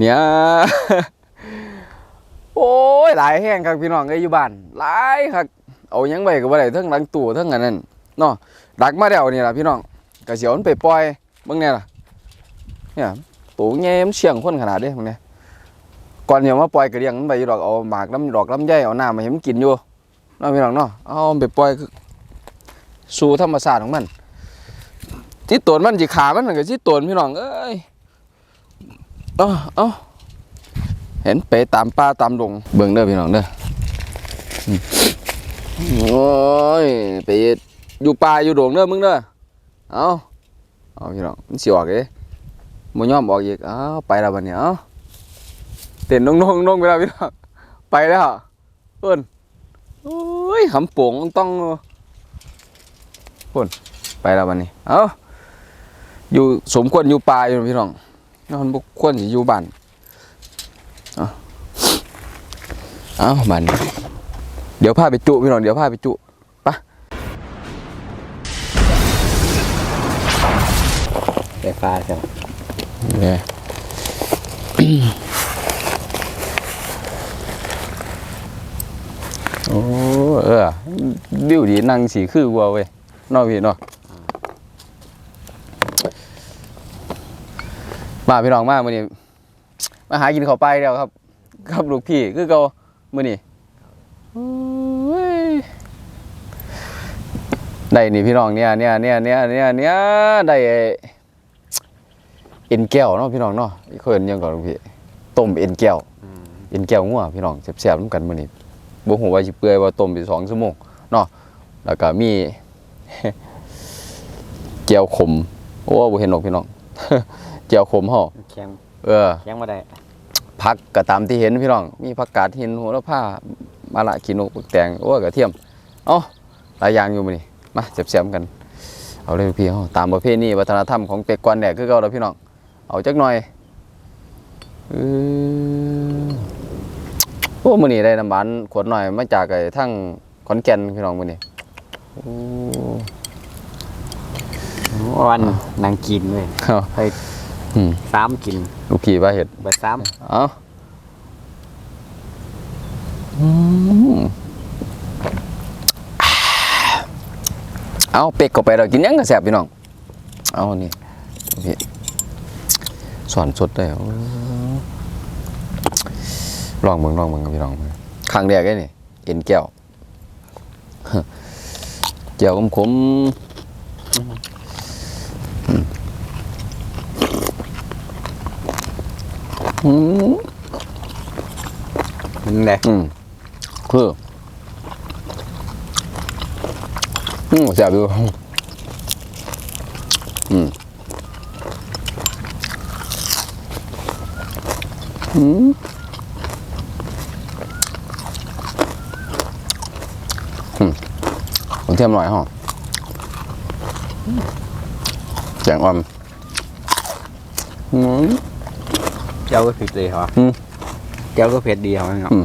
เนี่ยโอ้ยหลายแห้งครับพี่น้องเอ้ยอยู่บ้านหลายครับเอายังไว้ก็บ่ได้เทั้งหลังตู้เทั้งอันนั้นเนาะดักมาแล้วนี่ล่ะพี่น้องก็สิเอามันไปปล่อยเบิ่งแน่ล่ะเนี่ยตัวใหญ่มันเชียงคนขนาดเด้พวกเนี้ยก่อนสิเอามาปล่อยก็เลี้ยงมันไปยุดอกเอาหมากน้ำดอกลำไยเอาหน้ำมาให้มันกินอยู่เนาะพี่น้องเนาะเอาไปปล่อยคือสู่ธรรมชาติของมันที่ตนมันสิขามันก็สิตนพี่น้องเอ้ย เอาเอาเห็นไปตามป่าตามดงเบิ่งเด้อพี่น้องเด้อโอ้ยไปอยู่ป่าอยู่ดงเด้อมึงเด้อเอาเอาพี่น้องมันสิออกเด้บ่ยอมออกอีกเอาไปแล้วบัดนี้เอ้าเต้นนงนงนงไปแล้วพี่น้องไปแล้วเพิ่นโอ้ยหำโป่งต้องพ่นไปแล้วบัดนี้เอ้าอยู่สมควรอยู่ป่าอยู่พี่น้อง มันบ่ควรสิอยู่บ้านเอ้ามันเดี๋ยวพาไปจุพี่น้องเดี๋ยวพาไปจุไปะไฟฟ้าใช่ไหมเนี่ยโอ้เออดิวดีนั่งสีคือวัวเว้ยเนอกพี่เนาะ มาพี่น้องมากมื่อนี้มาหากินข้าวไปแล้วครับครับลูกพี่คือเก่ามื่อนี้ได้นี่พี่น้องเนี่ยเนี่ยเนี่ยเนี่ยเนี่ยเนี่ยได้เอ็นแก้วเนาะพี่น้องเนาะอีกคนยังก่อนลูกพี่ต้มเอ็นแก้วเอ็นแก้วงัวพี่น้องแซ่บๆนำกันมื้อนี้บ่ฮู้ว่าสิเปื่อยว่าต้มไปสองชั่วโมงเนาะแล้วก็มีแก้วขมโอ้บ่เห็นหรอกพี่น้อง แก้วขมเฮาแข็งเออแข็งมาได้ผักก็ตามที่เห็นพี่น้อง มีผักกาดหินโหระพามาละขี้นกพริกแตงโอ้ยกระเทียมเอ้าหลายอย่างอยู่มื้อนี้มาแซ่บๆกัน เอาเลยพี่เฮาตามประเพณีวัฒนธรรมของเป็กกวนแดกคือเก่าแล้วพี่น้อง เอาจักหน่อยเออโอ้มื้อนี้ได้น้ำหวานขวดหน่อยมาจากไอ้ทั้งขอนแก่นพี่น้องมื้อนี้โอ้วันนางกินเลยเอาไป อืมสามกินลูกพี่ว่าเฮ็ดเบิดสามเอาอืมเอาเป็กก็ไปเรากินหยังก็แซ่บพี่น้อง เอานี่พี่สอนสดได้โอ้ลองเบิ่งลองเบิ่งครับพี่น้องครั้งแรกไอ้นี่เอ็นแก้วแก้วขมๆ อืมมันไงอืมคืออืมแซ่บอยู่อืมอืมอืมผมเทียมหน่อยฮะแจงอ่อมอืม เจ้าก็ผิดเลยเหรออืมเจ้าก็เผ็ดดีเหรอเนาะอืม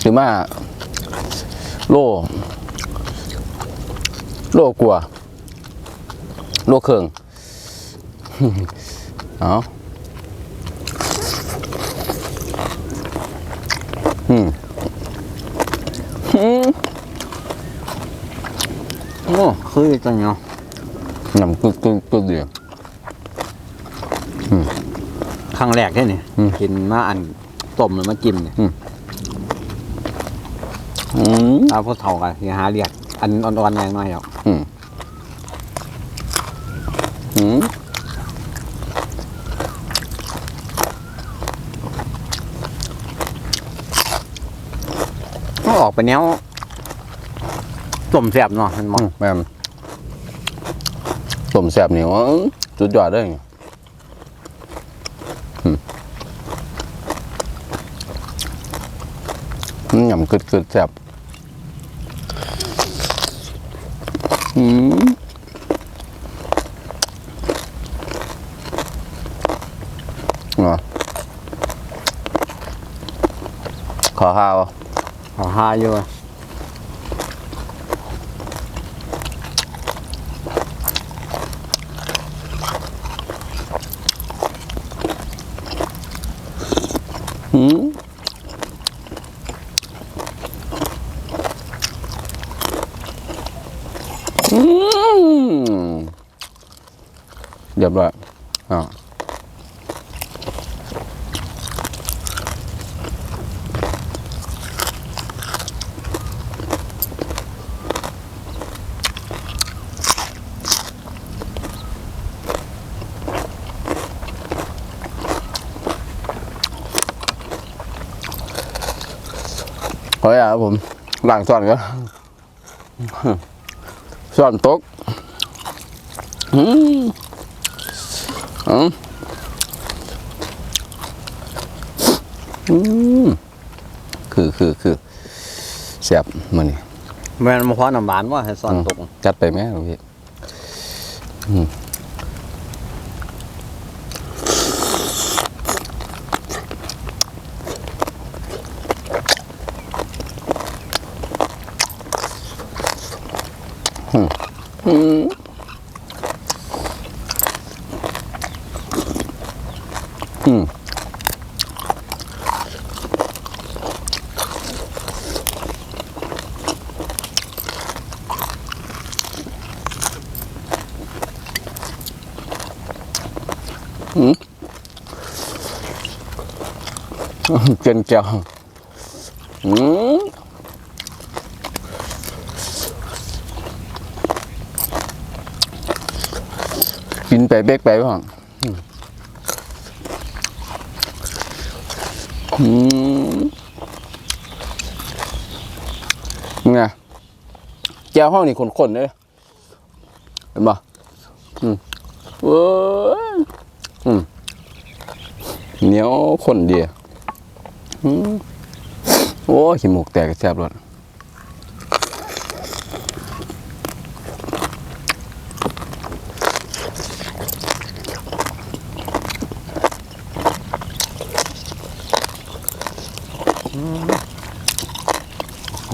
หรือว่าโลโลกลัวโลเครื่อง เอาอืมอืมโอ้คือจังเนาะ น้ำกึกกึกกึกเดียวครั้งแรกแค่นี่อืม กินมาอันต้มแล้วมาจิ้มเนี่ยอืม เอาพวกเท่ากันอย่าหาเรียกอันอ่อนๆหน่อยๆหรอกอืม อืม ก็ออกไปแนวต้มแซ่บเนาะมันมอืองมแม่ม ต้มแซ่บนี่ว่าจุดยอดเลยอืมมันหยำกึดกึดแซ่บอืมขอข้าวขอห้าอยู่ อ เรียบร้อยอ่า ขออนุญาตครับผมล้างส่วนกันส่วนตกอืมอืมอืมคือคือคือเสียบมันนี่แม่นมาคว้าน้ำหวานว่าให้ซ่อนตกจัดไปไหมหลวงพี่อืมอืม กินแก้วอืมกินไปเบกไปบ้างอืมไงแก้วห้องนี่ขนๆเลยเห็นปะอืมเว้ยอืมเหนียวข้นดีอะอืม โอ้ยขี้หมูกแตกแซ่บรส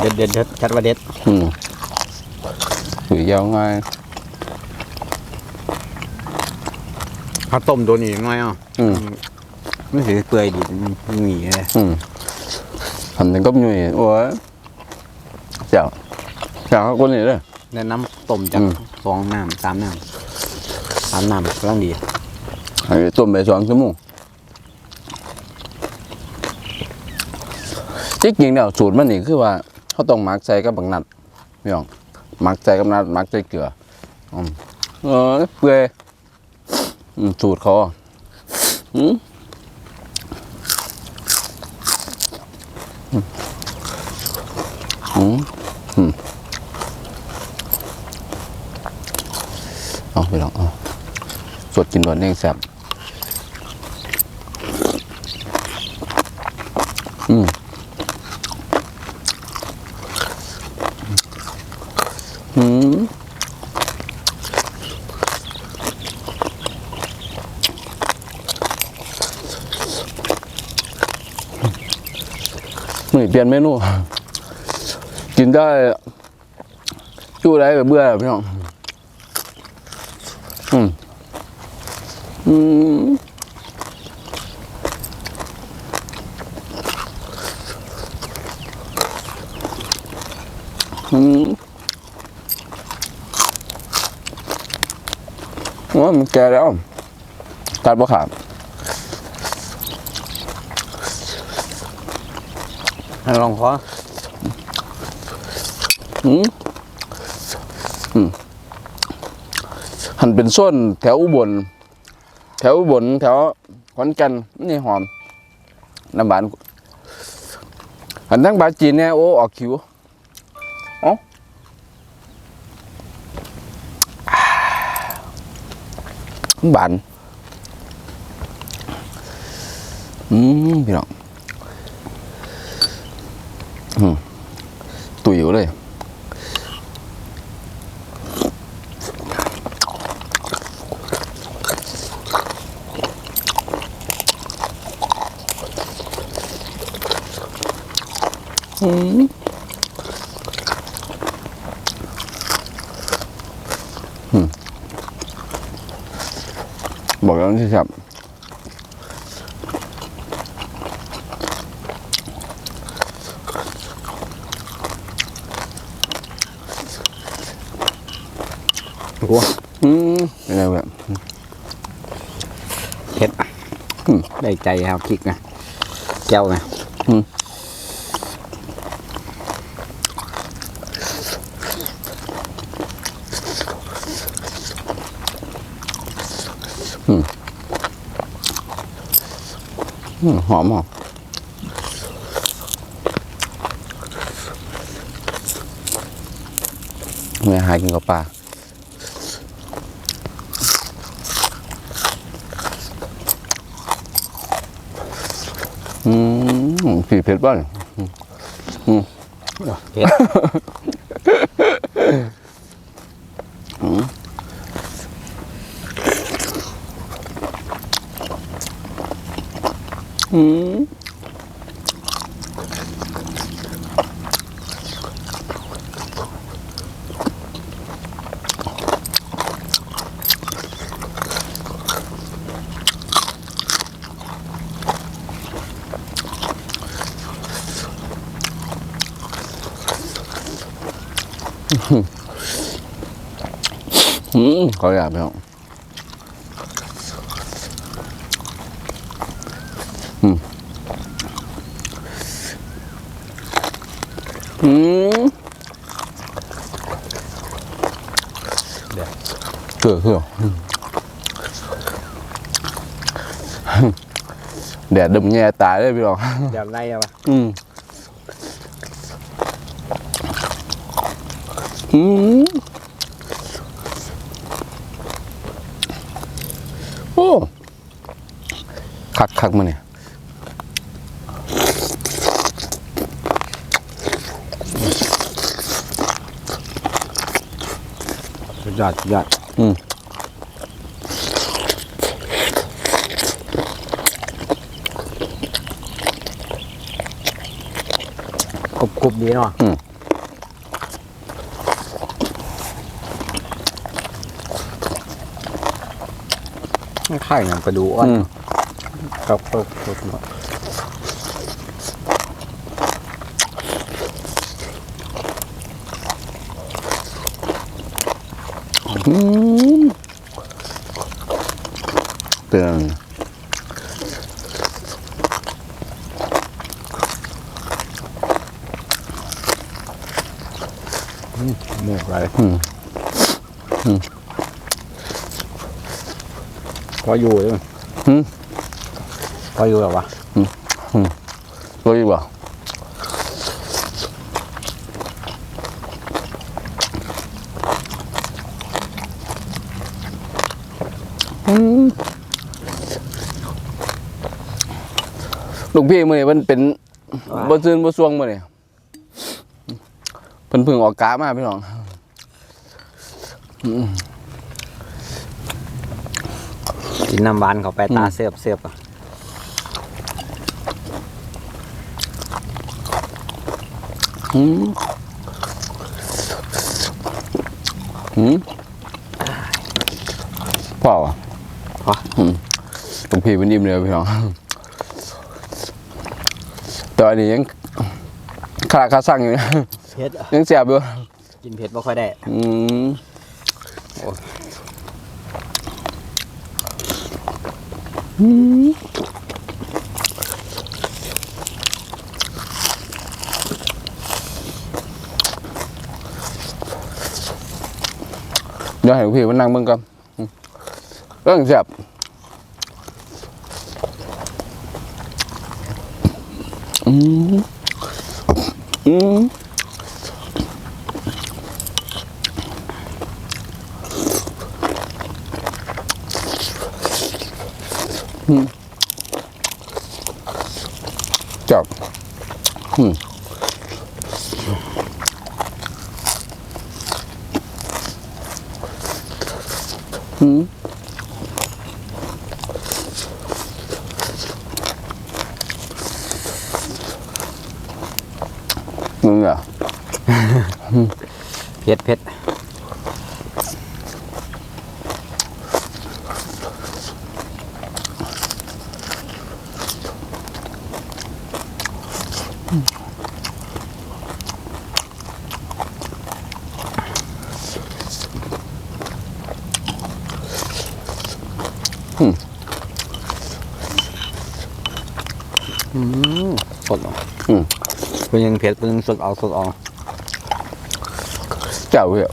เด็ดเด็ดเด็ดจัดว่าเด็ดอืมหือยาวง่ายข้าวต้มตัวนี้น้อยอะอืม ไม่ถือเปื่อยดีมีเลยอืมทำถึงก็ยุ่ยโอ้ยเจ้าเจ้าคนนี้เลยแนะน้ำต้มจากอืมสองน้ำสามน้ำสามน้ำกำลังดีให้ต้มไปสองชั่วโมงที่จริงเนี่ยสูตรมันนี่คือว่าเขาต้องหมักใส่กับบักนัดพี่น้องหมักใส่กับนัดหมักใส่เกลืออืมเออเปื่อยอืมสูตรเขาอะอืม อืมอืมเอาไปลองเอาสดกินหวนเองแซ่บอืมอืมนี่เปลี่ยนเมนู นได้ชู้ได้แบบเบื่อพี่น้องอืมอืมอืมว่ามันแก่แล้วตัดบ่ขาดให้ลองขอ หันเป็นส้นแถวอุบล แถวอุบลแถวขอนแก่นนี่หอมน้ำบานหันทั้งบาจีนเนี่ยโอ้ออกคิวอ๋ออบานอืมพี่น้องอืมตุ๋ยเลย แล้วที่ครับกลัวอืมเป็นไงแบบเผ็ดอืมได้ใจครับพริกนะแก้วนะ หอมหอมเมื่อหากินกับปลาอืมผีเผ็ดบ้านอืมอืมข ออยากไปเอาอืมเถื่อเถื่อแดดดมแง่ตายเลยพี่น้องเดี๋ยวไล่เอาวะอืมอืมโอ้คักคักมาเนี่ยสุดยอดสุดยอดอืม กรุบกรุบดีเนาะอืมไม่ค่ายอย่างกระดูกอ่อนอืมครับครับครับอืมเตือน หมูอะไรอืมพออยู่ใช่ไหมหืมพออยู่หรอวะรู้อีกบ่อืมลูกพี่มือนี่มันเป็นบ่ซื่นบ่ซวงมือนี่เพิ่นเพิ่งออกกามาพี่น้อง กินน้ำหวานเข้าไปตาเสือบเสือบอะอืมอืมเปล่าอะพออืมหลวงพี่เป็นอิ่มเลยพี่น้องแต่อันนี้ยังคาราคาสั่งอยู่นะเผ็ดยังเสียบอยู่กินเผ็ดไม่ค่อยได้ อืม โอ้ อืม เดี๋ยวให้หลวพี่มันนั่งเบิ่งกันอืมเรื่องเสียบอืมอืม จับอืมอืมมึงเหรอเผ็ดเผ็ดม อืมสดเหรอ อืม เป็นยังเผ็ดเป็นยังสดเอาสดเอาเจ้าเหี้ย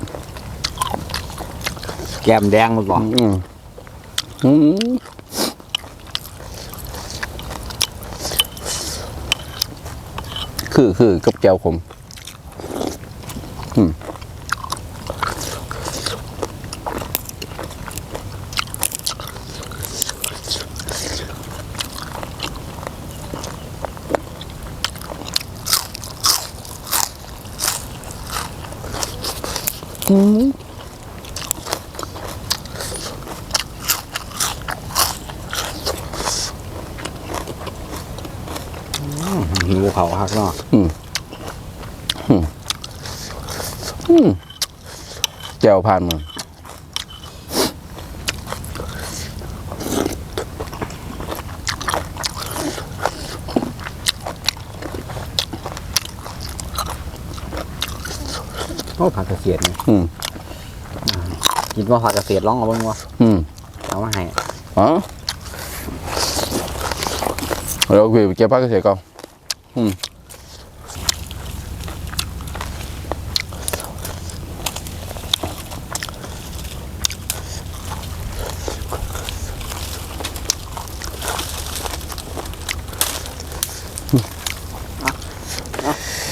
แก้มแดงหมดหรออืมอืมคือคือกับแก้วผม อืม หิ วเขาฮักเนาะแก้วผ่านมือโอ้ผักกระเสียดนี่อืมกินว่าผักกระเสียดร้องเอาบ้างวะอืมเอามาให้อ๋อเราคุยเก็บผ้าเกษตรก่อนอืม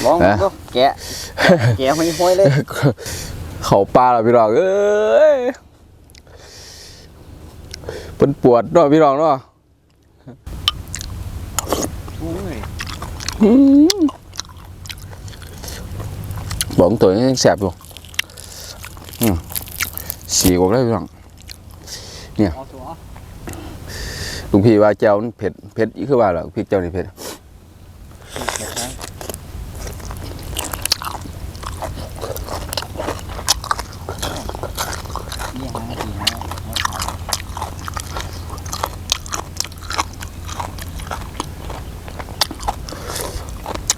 ร้องก็แกะ แกะไม่ห้อยเลย เขาปลาแล้วพี่รองเอ้ยเป็นปวดเนาะพี่รองเนาะบอกตัวนี้ยังแสบอยู่อืมสีกว่าเลยพี่รองลุงพี่ว่าเจ้ามันเผ็ดเผ็ดอีกคือว่าเหรอพี่เจ้านี่เผ็ด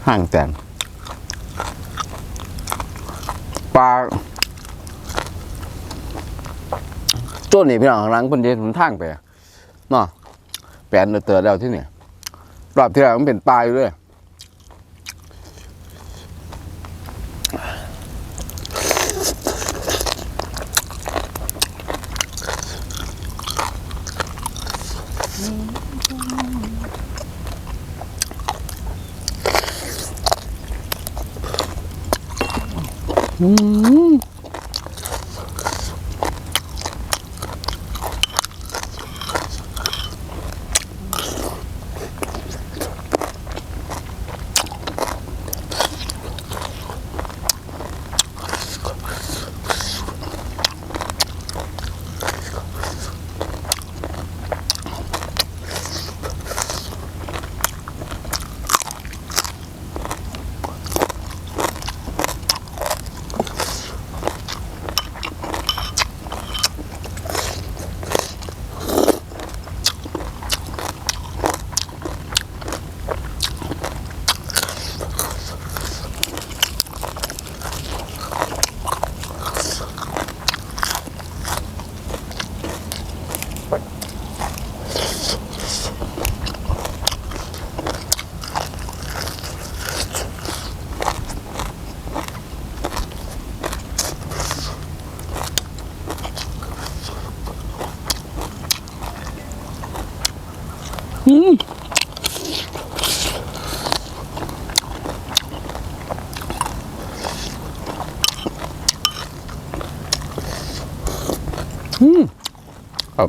ห้างแตนปลาตัวนี้พี่น้องข้างหลังเพิ่นเดินหนทางไปอะเนาะแปลนเตือแล้วที่นี่รอบที่แล้วมันเป็นปลาอยู่ด้วย อืม ครั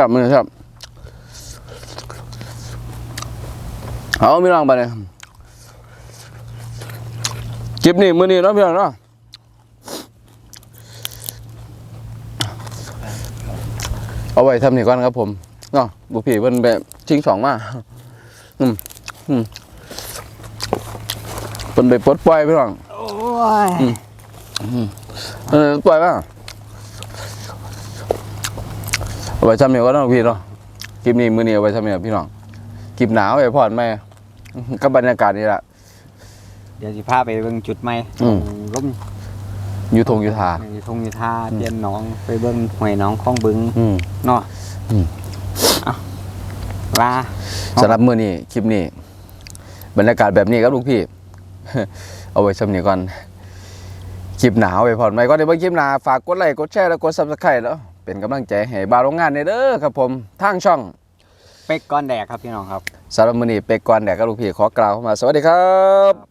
บบมันแซ่บเอาพี่น้องไปเลยคลิปนี้มื้อนี้เนาะพี่น้องเนาะเอาไว้ทำนี่ก่อนครับผมเนาะบุพี่เพิ่นแบบชิงสองมาอืมอืมเพิ่นไปปลดปล่อยพี่น้องโอ้ยเออปล่อยป่ะ เอาไว้ทำเนี่ยก็ต้องพี่เนาะคลิปนี้มือนี้เอาไว้ทำเนี่ยพี่น้องคลิปหนาวไปพอดไหมกับบรรยากาศนี่แหละเดี๋ยวสิพาไปเบิ่งจุดใหม่อืม ล้มอยู่ทงอยู่ทาอยู่ทงอยู่ท่าเตียนหน้องไปเบิ่งห้วยหน้องคลองบึงอืม เนาะอืม เอาลา สำหรับมือนี้คลิปนี้ บรรยากาศแบบนี้ครับลูกพี่ เอาไว้ทำเนี่ยก่อน คลิปหนาวไปพอดไหมก็ในเบิ่งคลิปหนาฝากกดไลค์กดแชร์แล้วกดซับสไครต์แล้ว เป็นกำลังใจให้บาวโรงงานในเด้อครับผมทางช่องเป็กก้อนแดกครับพี่น้องครับสำหรับมือนี้เป็กก่อนแดกกับลูกพี่ขอกล่าวเข้ามาสวัสดีครับ